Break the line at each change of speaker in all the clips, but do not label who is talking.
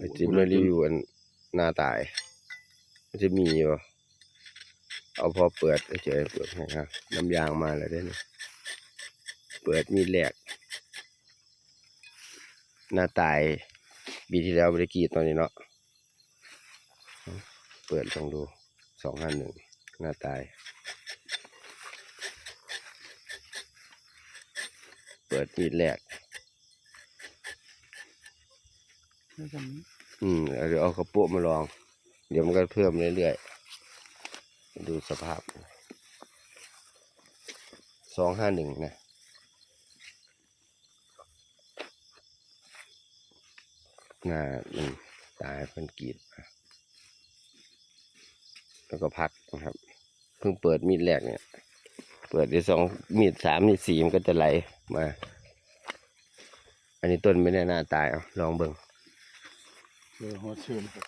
ไอจิมเลยรีวิวอันหน้าตาย มันจะมีอยู่เอาพอเปิดเฉยๆเปิดให้ครับน้ำยางมาแล้วได้เนี่ยเปิดมีแหลก หน้าตายปีที่แล้วบริกีตอนนี้เนาะเปิดลองดูสองห้าหนึ่งหน้าตาย เปิดมีแหลก
ไม่จำนี้
อืมเดี๋ยวเอากระโปะมาลอง เดี๋ยวมันก็เพิ่มเรื่อยๆ ดูสภาพ สองห้าหนึ่งนะหน้ามันตายเป็นกีดแล้วก็พักนะครับ เพิ่งเปิดมีดแรกเนี่ย เปิดได้สองมีดสามมีดสี่มันก็จะไหลมา อันนี้ต้นไม่ได้หน้าตายเอาลองเบิ่ง
เออหัวเชิญครับ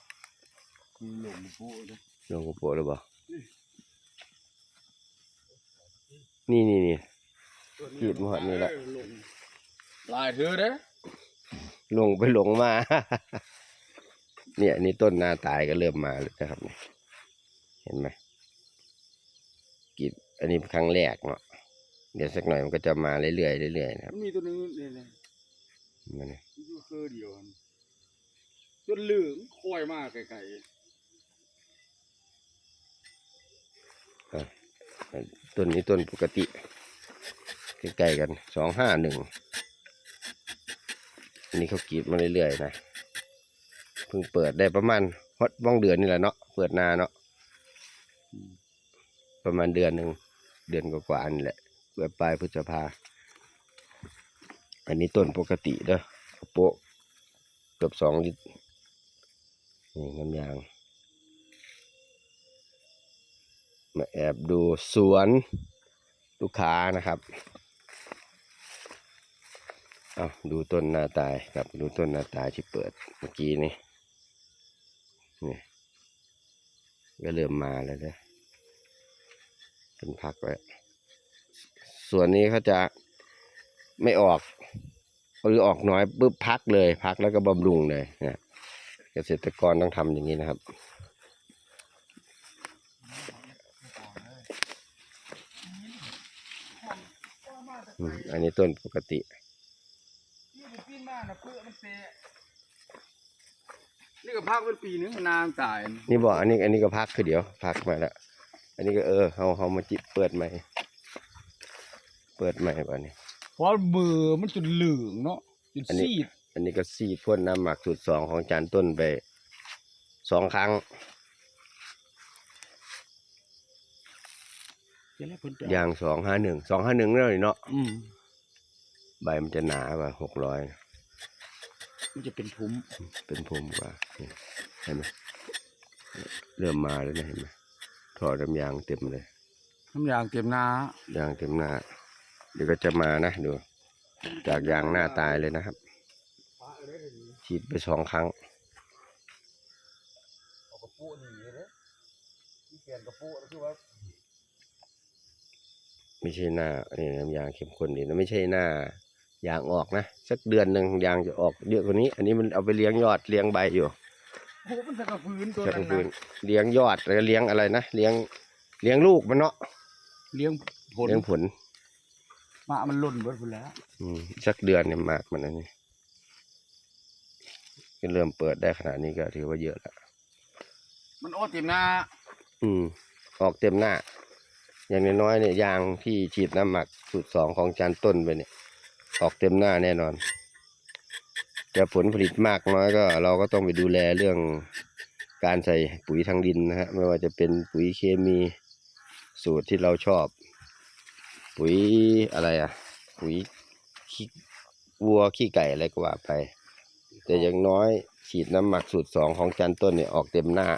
มีหลงโป้เลย
ลองกระโปรงหรือเปล่านี่นี่นี่ขีดมาหอดนี่ละ
ลงลายเธอเด้อ
ลงไปหลงมา เนี่ยนี่ต้นหน้าตายก็เริ่มมาแล้วนะครับเนี่ยเห็นไหมกรีดอันนี้ครั้งแรกเนาะเดี๋ยวสักหน่อยมันก็จะมาเรื่อยๆเรื่อยๆนะครับ
มันมีตัวหนึงเนี่ยเนี่ย
มันเนี่ย
อยู่คือเดียวกั นจนเหลืองคอยมากไกล
ต้นนี้ต้นปกติใกล้ๆกันสองห้าหนึ่งอันนี้เขากรีดมาเรื่อยๆนะเพิ่งเปิดได้ประมาณฮอดว่องเดือนนี่แหละเนาะเปิดนาเนาะประมาณเดือนหนึ่งเดือนกว่าๆนี่แหละเปิดปลายพฤษภาอันนี้ต้นปกติเด้อโปะเกือบสองลิตร นี่น้ำยาง มาแอบดูสวนลูกค้านะครับเอาดูต้นหน้าตายกับดูต้นหน้าตายที่เปิดเมื่อกี้นี่นี่ก็เริ่มมาแล้วนะเป็นพักไว้ส่วนนี้เขาจะไม่ออก หรือออกน้อยปุ๊บพักเลย พักแล้วก็บำรุงเลยนะ เกษตรกรต้องทำอย่างนี้นะครับอืมอันนี้ต้นปกติ
ๆนี่มันปีนมากนะเพื่อมันเตะนี่ก็พักเป็นปีนึงนานตาย
นี่บอกอันนี้อันนี้ก็พักคือเดี๋ยวพักมาแล้ว อันนี้ก็เออเขาเขามาจิเปิดใหม่ เปิดใหม่ป่ะนี่
เพราะมือมันจนเหลืองเนาะจน
อันนี้
ซีด
อันนี้ก็ซีดพ่นน้ำหมักสูตรสองของจานต้นไปสองครั้ง
เดี๋ยวแล้วเพิ่นจะ
ยางสองห้าหนึ่งสองห้าหนึ่งเลยเนาะ
อืม
ใบมันจะหนาป่ะหกร้อย
มันจะเป็นทุ้ม
เป็นพรมกว่านี่เห็นไหมเริ่มมาแล้วนะเห็นไหมถอดน้ำยางเต็มเลย
น้ำยางเต็มหน้ายา
งเต็มหน้าเดี๋ยวก็จะมานะดูจากยางหน้าตายเลยนะครับ ฉีดไปสองครั้ง
เอากระปุกนี่เลยที่เปลี่ยนกระปุกคือว่า
ไม่ใช่หน้านี่น้ำยางเข้มข้นดีนะไม่ใช่หน้ายางออกนะสักเดือนหนึ่งยางจะออกเยอะกว่านี้ อันนี้มันเอาไปเลี้ยงยอดเลี้ยงใบอยู่
โอ้มันสักกระฟื้นตัว
สัก
นั้น
พื้น
นะ
เลี้ยงยอดแล้วก็เลี้ยงอะไรนะเลี้ยงเลี้ยงลูกมันเนาะ
เลี้ยงผล
เลี้ยงผล
มามันหล่นเบิดพุ่นแล้ว
อืมสักเดือนเนี่ยมากมันอันนี้ ก็เริ่มเปิดได้ขนาดนี้ก็ถือว่าเยอะแล้ว
มันโอ้เต็มหน้า
อืม ออกเต็มหน้า อย่างน้อยๆเนี่ยยางที่ฉีดน้ำหมักสูตรสองของจานต้นไปเนี่ย ออกเต็มหน้าแน่นอนจะผลผลิตมากน้อยก็ เราก็ต้องไปดูแลเรื่องการใส่ปุ๋ยทางดินนะฮะไม่ว่าจะเป็นปุ๋ยเคมีสูตรที่เราชอบ ปุ๋ยอะไรอะ ปุ๋ยขี้วัวขี้ไก่อะไรก็ว่าไป แต่อย่างน้อยฉีดน้ำหมักสูตรสองของจานต้นเนี่ยออกเต็มหน้า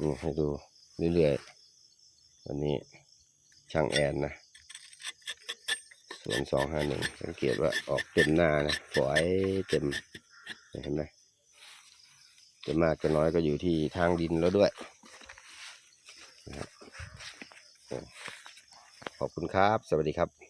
นี่ให้ดูเรื่อยๆวันนี้ช่างแอนนะส่วนสองห้าหนึ่งสังเกตว่าออกเต็มหน้านะฝอยเต็มเห็นไหมจะมากจะน้อยก็อยู่ที่ทางดินแล้วด้วยขอบคุณครับ สวัสดีครับ